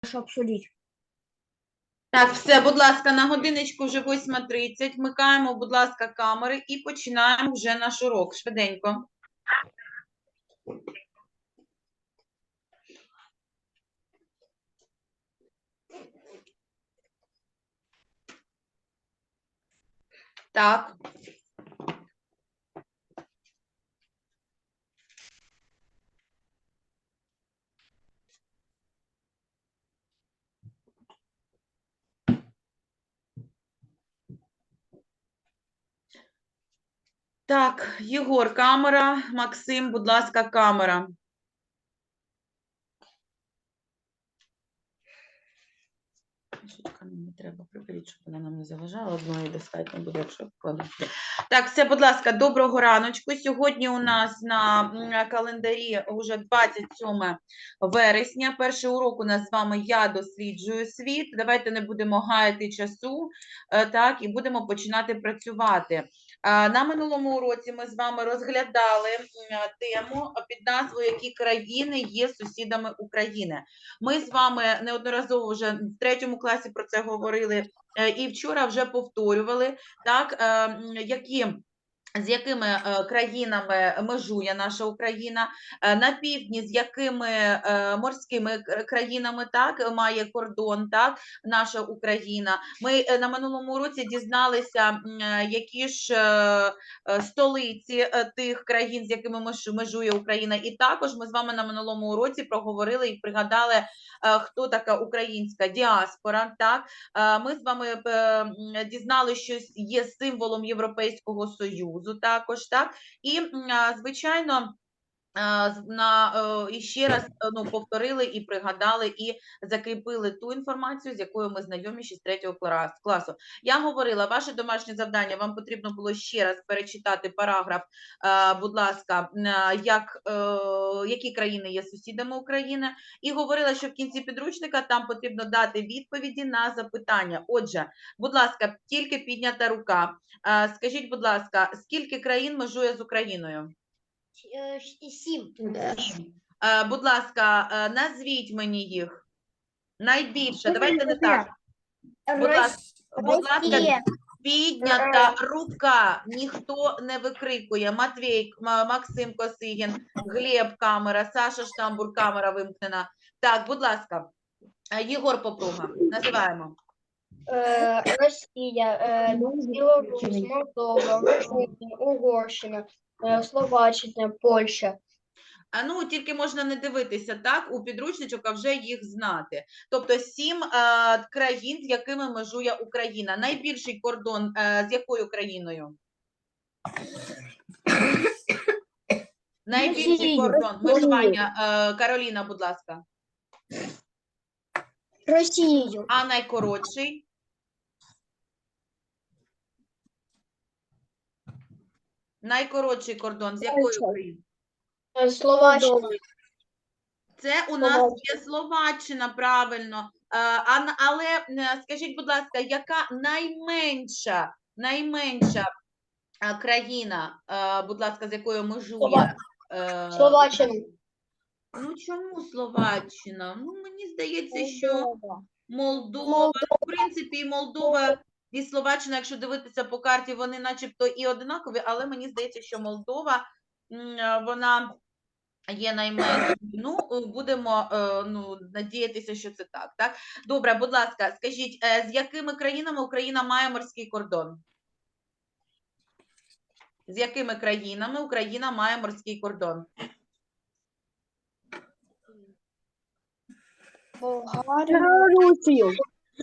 Прошу обсудить. Так, все, будь ласка, на годиночку вже 8.30. Вмикаємо, будь ласка, камери і починаємо вже наш урок. Швиденько. Так. Так, Єгор, камера. Максим, будь ласка, камера. Не треба приберіть, щоб вона нам не заважала. Одної достатньо буде, якщо вкладу. Так, все, будь ласка, доброго раночку. Сьогодні у нас на календарі вже 27 вересня. Перший урок у нас з вами «Я досліджую світ». Давайте не будемо гаяти часу, е, так, і будемо починати працювати. На минулому уроці ми з вами розглядали тему під назвою «Які країни є сусідами України». Ми з вами неодноразово вже в третьому класі про це говорили е, і вчора вже повторювали, так, е, які з якими е, країнами межує наша Україна, е, на півдні з якими е, морськими країнами так має кордон, так наша Україна. Ми на минулому році дізналися, які ж столиці тих країн, з якими меж- межує Україна. І також ми з вами на минулому уроці проговорили і пригадали, хто така українська діаспора. Так Ми з вами е, м, дізнали, що є символом Європейського Союзу також, так? І, звичайно, на, е, і ще раз е, ну, повторили і пригадали, і закріпили ту інформацію, з якою ми знайомі ще з третього класу. Я говорила, ваше домашнє завдання, вам потрібно було ще раз перечитати параграф, е, будь ласка, як, е, які країни є сусідами України, і говорила, що в кінці підручника там потрібно дати відповіді на запитання. Отже, будь ласка, тільки піднята рука. Е, Скажіть, будь ласка, скільки країн межує з Україною? Сім. Е, Будь ласка, е, назвіть мені їх. Найбільше, давайте не так. Будь ласка, будь ласка, піднята рука. Ніхто не викрикує. Матвій, Максим Косигін, Глеб камера, Саша Штамбур камера вимкнена. Так, будь ласка. Е, Єгор Попруга, називаємо. Е, Росія, е, Білорусь, Молдова, Угорщина, е, Словаччина, Польща. А ну тільки можна не дивитися так у підручничок, а вже їх знати. Тобто сім е, країн, з якими межує Україна. Найбільший кордон е, з якою країною? Найбільший Росією. кордон. Межування. Е, Кароліна, будь ласка. Россию. А найкоротший? Найкоротший кордон з якою країною? Е, Словаччина, Це у нас є Словаччина, правильно. Е, а але е, скажіть, будь ласка, яка найменша, найменша країна, будь ласка, з якою межує? Слова- Словаччина, Ну чому Словаччина? Ну мені здається, що Молдова. Молдова. В принципі, Молдова і Словаччина, якщо дивитися по карті, вони начебто і одинакові, але мені здається, що Молдова е, вона є найменшою. Ну, е, будемо е, ну, надіятися, що це так. так. Добре, будь ласка, скажіть, з якими країнами Україна має морський кордон? З якими країнами Україна має морський кордон? Болгарія,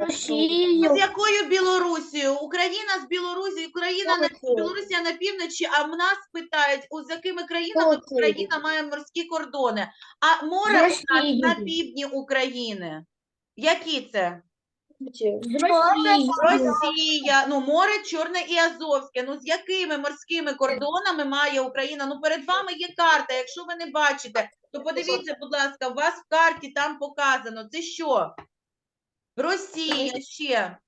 Ну, З якою Білорусією? Україна з Білорусією, Україна на. Білорусія на півночі, а в нас питають, у з якими країнами Турцію. Україна має морські кордони, а море у нас на півдні України. Які це? Росію, Росія, ну море Чорне і Азовське. Ну з якими морськими кордонами має Україна? Ну перед вами є карта. Якщо ви не бачите, то подивіться, будь ласка, у вас в карті там показано. Це що? Росія ще,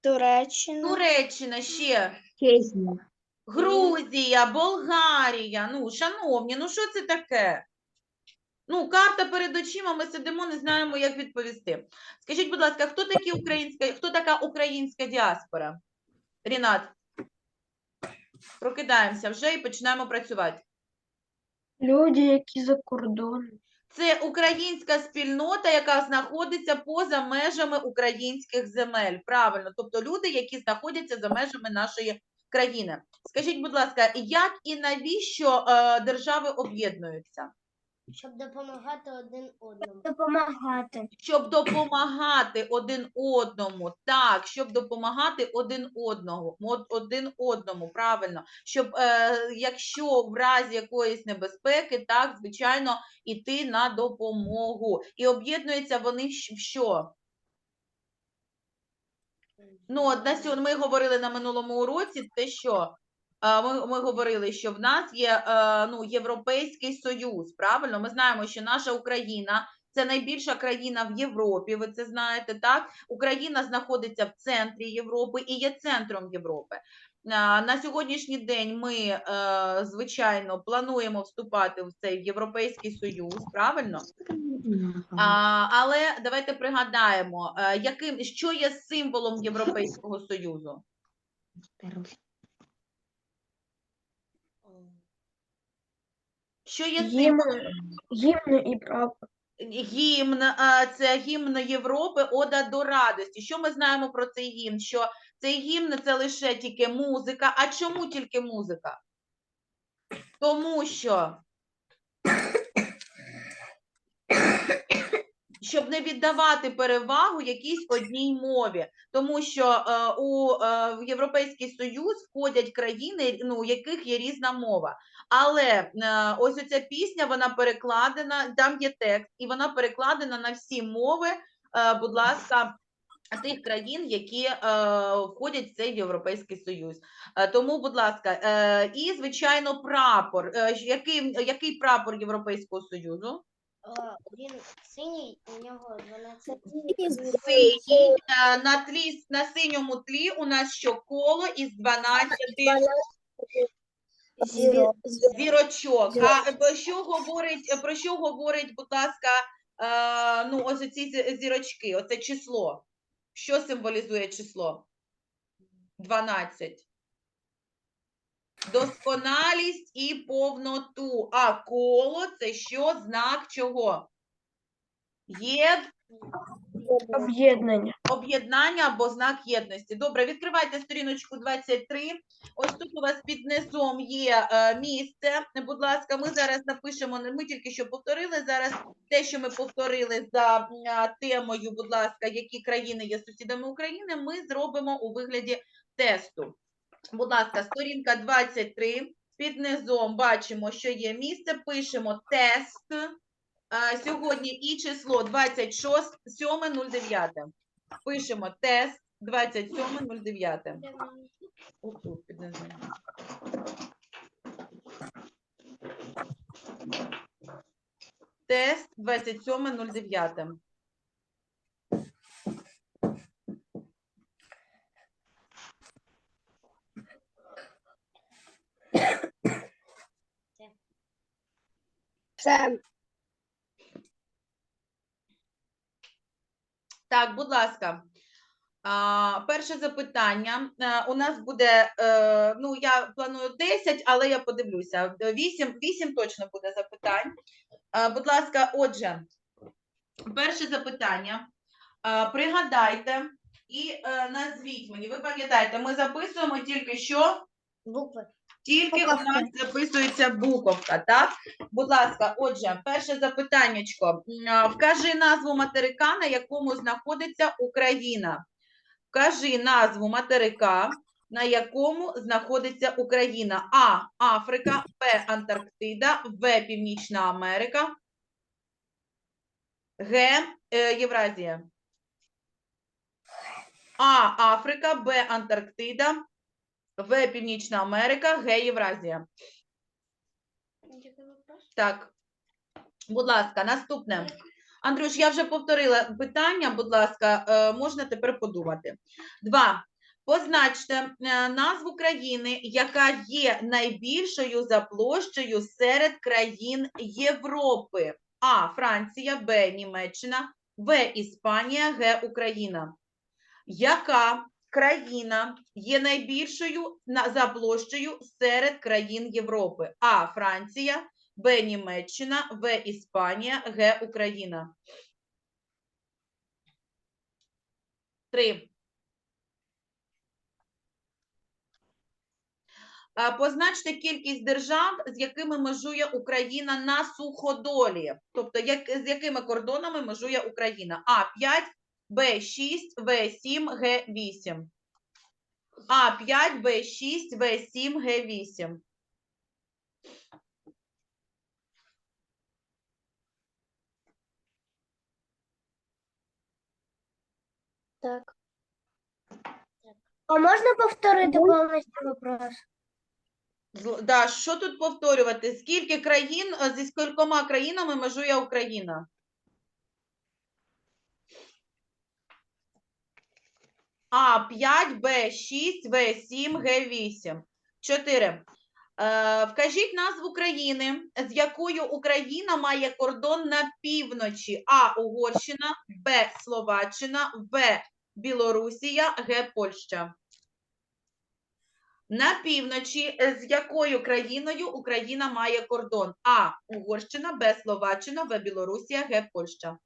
Туреччина, Туреччина ще. Чечня. Грузія, Болгарія. Ну, шановні, ну що це таке? Ну, карта перед очима, ми сидимо, не знаємо, як відповісти. Скажіть, будь ласка, хто такі українська, хто така українська діаспора? Рінат. Прокидаємося вже і починаємо працювати. Люди, які за кордоном. Це українська спільнота, яка знаходиться поза межами українських земель. Правильно, тобто люди, які знаходяться за межами нашої країни. Скажіть, будь ласка, як і навіщо е, держави об'єднуються? Щоб допомагати один одному. Допомагати. Щоб допомагати один одному, так, щоб допомагати один одному, один одному, правильно. Щоб, е, якщо в разі якоїсь небезпеки, так, звичайно, іти на допомогу. І об'єднуються вони в що? Ну, от на сьогодні ми говорили на минулому уроці, те, що ми, ми говорили, що в нас є е, ну, Європейський Союз. Правильно, ми знаємо, що наша Україна це найбільша країна в Європі. Ви це знаєте, так? Україна знаходиться в центрі Європи і є центром Європи. На сьогоднішній день ми, е, звичайно, плануємо вступати в цей Європейський Союз, правильно? Але давайте пригадаємо, е, яким, що є символом Європейського Союзу? Що є символом? Гімн і прапор. Гімн, це гімн Європи Ода до радості. Що ми знаємо про цей гімн? Що цей гімн це лише тільки музика. А чому тільки музика? Тому що щоб не віддавати перевагу якійсь одній мові, тому що е, у е, в Європейський Союз входять країни, ну, у яких є різна мова. Але е, ось оця пісня, вона перекладена, там є текст, і вона перекладена на всі мови, е, будь ласка, тих країн, які е, входять в цей Європейський Союз. Е, тому, будь ласка, е, і звичайно, прапор. Е, який, який прапор Європейського Союзу? Е, Він синій, у нього 12 Синій, е, на тлі на синьому тлі у нас що коло із 12 Зіро. зірочок. Зірочок. А про що говорить, про що говорить, будь ласка, е, ну ось ці зірочки, оце число. Що символізує число? 12. Досконалість і повноту. А коло це що? Знак чого? Є Об'єднання. об'єднання або знак єдності. Добре, відкривайте сторіночку 23. Ось тут у вас під низом є е, місце. Будь ласка, ми зараз напишемо, ми тільки що повторили. Зараз те, що ми повторили за а, темою, будь ласка, які країни є сусідами України, ми зробимо у вигляді тесту. Будь ласка, сторінка 23. Під низом бачимо, що є місце. Пишемо тест. Сьогодні і число 26, 7.09. Пишемо тест 27.09. Отут під низом. Тест 27.09. Це Так, будь ласка. А, перше запитання. Е, у нас буде, е, ну, я планую 10, але я подивлюся. 8, 8 точно буде запитань. Е, будь ласка, отже, перше запитання. Пригадайте і е, назвіть мені. Ви пам'ятаєте, ми записуємо тільки що? букви. Тільки у нас записується буковка, так? Будь ласка, отже, перше запитаннячко. Вкажи назву материка, на якому знаходиться Україна. Вкажи назву материка, на якому знаходиться Україна. А. Африка, Б. Антарктида, В. Північна Америка, Г. е, Євразія. А. Африка, Б. Антарктида, В. Північна Америка, Г. Євразія. Так. Будь ласка, наступне. Андрюш, я вже повторила питання, будь ласка, е, можна тепер подумати. Два. Позначте е, назву країни, яка є найбільшою за площею серед країн Європи. А. Франція, Б. Німеччина, В. Іспанія, Г. Україна. Яка країна є найбільшою за площею серед країн Європи? А. Франція, Б. Німеччина, В. Іспанія, Г. Україна. Три. Позначте кількість держав, з якими межує Україна на суходолі. Тобто, як, з якими кордонами межує Україна? А5, Б6, В7, Г8. А5, Б6, В7, Г8. Так. А можна повторити повністю вопрос? Зл- Да, що тут повторювати? Скільки країн, е, зі скількома країнами межує Україна? А5, Б6, В7, Г8. 4. Е, вкажіть назву країни, з якою Україна має кордон на півночі. А. Угорщина, Б. Словаччина, В. Білорусія, Г. Польща. На півночі з якою країною Україна має кордон? А. Угорщина, Б. Словаччина, В. Білорусія, Г. Польща.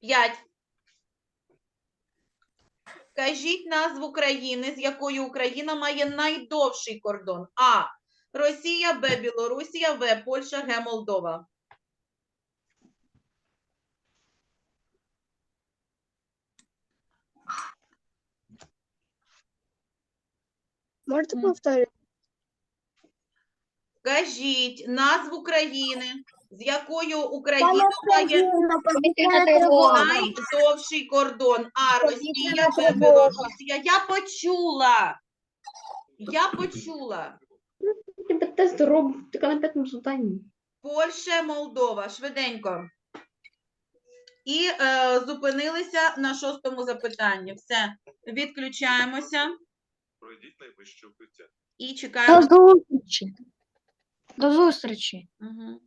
5. Кажіть назву країни, з якою Україна має найдовший кордон. А. Росія, Б. Білорусія, В. Польща, Г. Молдова. Можете повторити? Кажіть назву країни, з якою Україна має найдовший кордон. А. Росія, Б. Білорусія. Я почула. Я почула. Тебе тест роб тільки на п'ятому завданні. Польща, Молдова. Швиденько. І е, зупинилися на шостому запитанні. Все, відключаємося Пройдіть найближче укриття. і чекаємо. зустрічі. До зустрічі. Угу.